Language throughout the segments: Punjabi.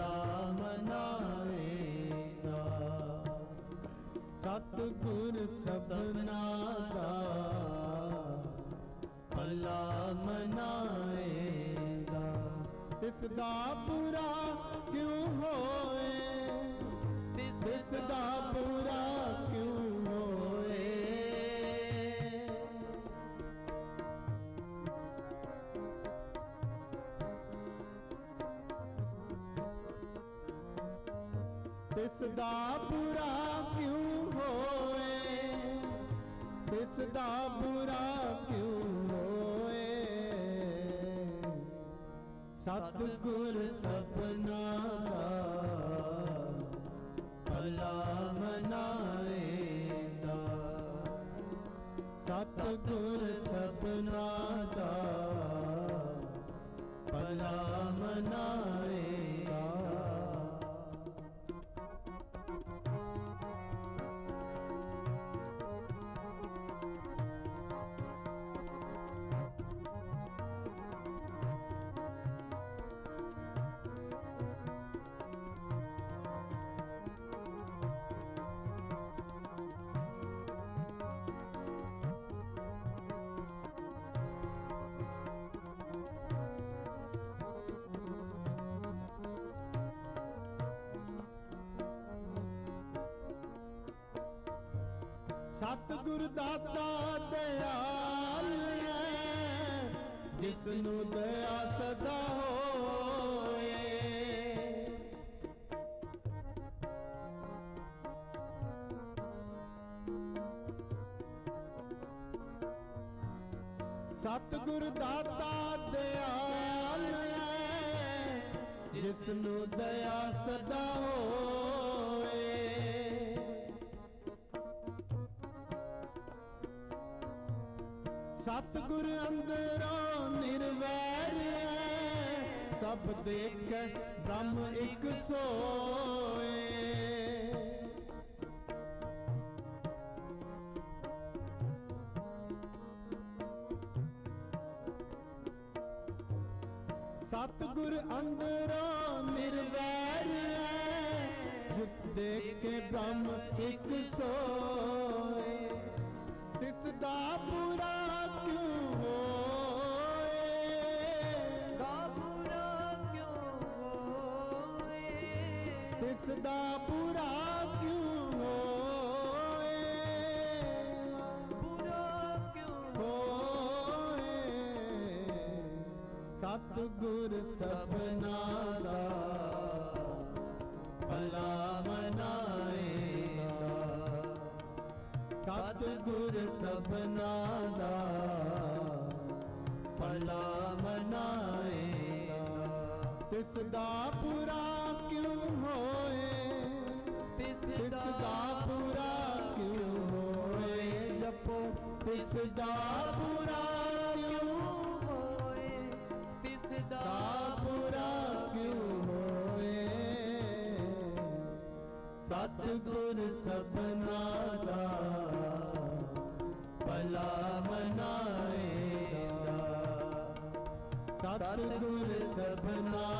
ਭਲਾ ਮਨਾਏਗਾ। ਸਤਿਗੁਰ ਸਭਨਾ ਦਾ ਭਲਾ ਮਨਾਏਗਾ। ਤਿਸ ਦਾ ਪੂਰਾ ਕਿਉਂ ਹੋਏ? ਤਿਸ ਦਾ ਤਿਸ ਦਾ ਪੂਰਾ ਕਿਉਂ ਹੋਏ? ਤਿਸ ਦਾ ਪੂਰਾ ਕਿਉਂ ਹੋਏ? ਸਤਿਗੁਰ ਸਪਨਾ ਦਾ ਭਲਾ ਮਨਾਏਗਾ ਸਤਿਗੁਰ ਸਭਨਾ ਦਾ ਭਲਾ ਮਨਾਏਗਾ ਸਤਿਗੁਰ ਦਾਤਾ ਦਿਆਲ ਹੈ ਜਿਸ ਨੂੰ ਦਇਆ ਸਦਾ ਹੋਏ। ਸਤਿਗੁਰ ਦਾਤਾ ਦਿਆਲ ਹੈ ਜਿਸ ਨੂੰ ਦਇਆ ਸਦਾ ਹੋਏ। ਸਤਿਗੁਰ ਅੰਦਰੋਂ ਨਿਰਵੈਰ ਹੈ। ਸਭ ਦੇਖੈ ਬ੍ਰਹਮ ਇੱਕ ਸੋਏ। ਸਤਿਗੁਰ ਅੰਦਰੋਂ ਨਿਰਵੈਰ ਹੈ। ਜਿਸ ਕੇ ਬ੍ਰਹਮ ਇੱਕ ਸੋਏ। ਤਿਸ ਦਾ ਪੂਰਾ ਕਿਉਂ ਹੋਏ? ਦਾ ਪੂਰਾ ਕਿਉਂ ਹੋਏ? ਪੂਰਾ ਕਿਉਂ ਹੋਏ? ਪੂਰਾ ਕਿਉਂ ਹੋਏ? ਸਤਿਗੁਰ ਸਭਨਾ ਸਤਿਗੁਰ ਸਭਨਾ ਦਾ ਭਲਾ ਮਨਾਏਗਾ। ਤਿਸ ਦਾ ਪੂਰਾ ਕਿਉਂ ਹੋਏ? ਤਿਸ ਦਾ ਪੂਰਾ ਕਿਉਂ ਹੋਏ? ਜਪੋ। ਤਿਸ ਦਾ ਪੂਰਾ ਕਿਉਂ ਹੋਏ? ਤਿਸ ਦਾ ਪੂਰਾ ਕਿਉਂ ਹੋਏ? ਸਤਿਗੁਰ ਸਭਨਾ ਸਭਨਾ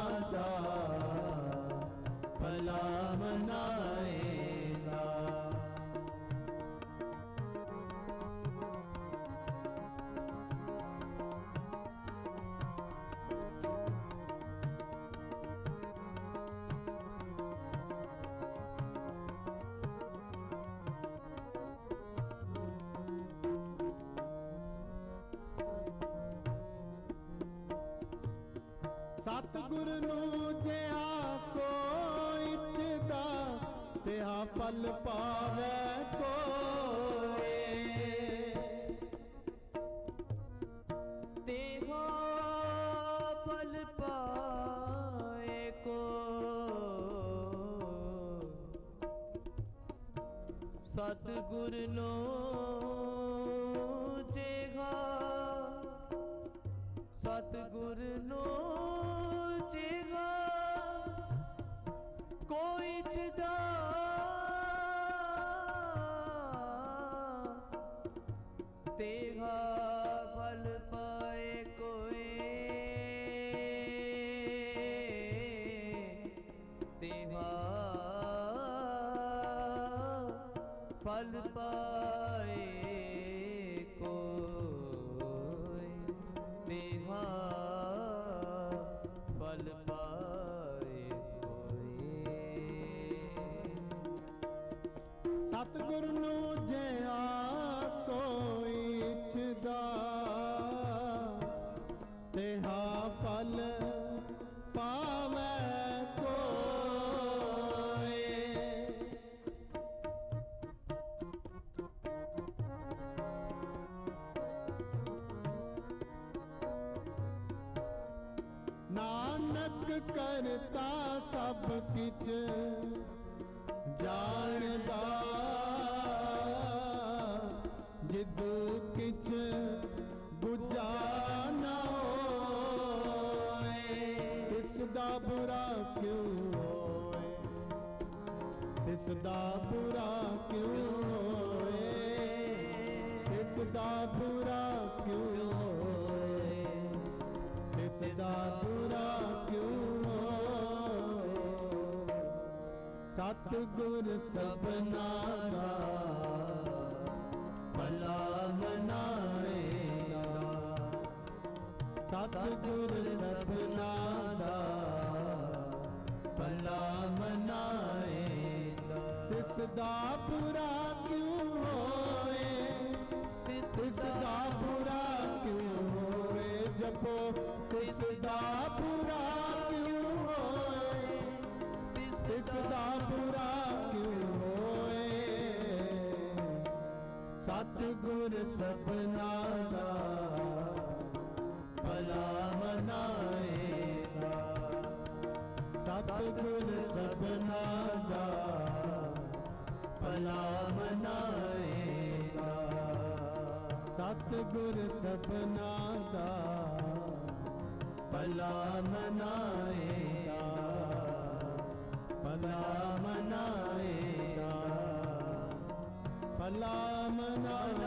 ਸਤਿਗੁਰ ਨੂੰ ਜਿਹਾ ਕੋ ਇੱਛਦਾ ਤਿਹਾ ਪਲ ਪਾਵੇ ਕੋਏ। ਤੇਹਾ ਪਲ ਪਾਏ ਕੋ ਸਤਿਗੁਰ ਨੂੰ ਜੇਗਾ ਸਤਿਗੁਰ ਫਲ ਪਾਏ ਕੋਈ। ਦੇਹਾ ਫਲ ਪਾਏ ਕੋਈ। ਸਤਿਗੁਰੂ ਨਾਨਕ ਕਰਤਾ ਸਭ ਕਿਛ। ਜਾਣਦਾ ਜਿਦੂ ਕਿਛ ਗੁਜਾ ਨਾ ਹੋਏ। ਤਿਸ ਦਾ ਬੁਰਾ ਕਿਉ ਹੋਏ? ਤਿਸ ਦਾ ਬੁਰਾ ਕਿਉ ਹੋਏ? ਤਿਸ ਦਾ ਬੁਰਾ ਗੁਰ ਸਭਨਾ ਦਾ, ਭਲਾ ਮਨਾਏਗਾ ਸਤਿਗੁਰ ਸਭਨਾ ਦਾ, ਭਲਾ ਮਨਾਏਗਾ ਤਿਸ ਦਾ ਬੁਰਾ ਕਿਉ ਹੋਏ? ਤਿਸ ਦਾ ਸਤਿਗੁਰ ਸਪਨਾ ਦਾ ਭਲਾ ਮਨਾਏਗਾ ਸਤਿਗੁਰ ਸਪਨਾ ਦਾ ਭਲਾ ਮਨਾਏਗਾ ਸਤਿਗੁਰ ਸਪਨਾ ਦਾ ਭਲਾ ਮਨਾਏਗਾ ना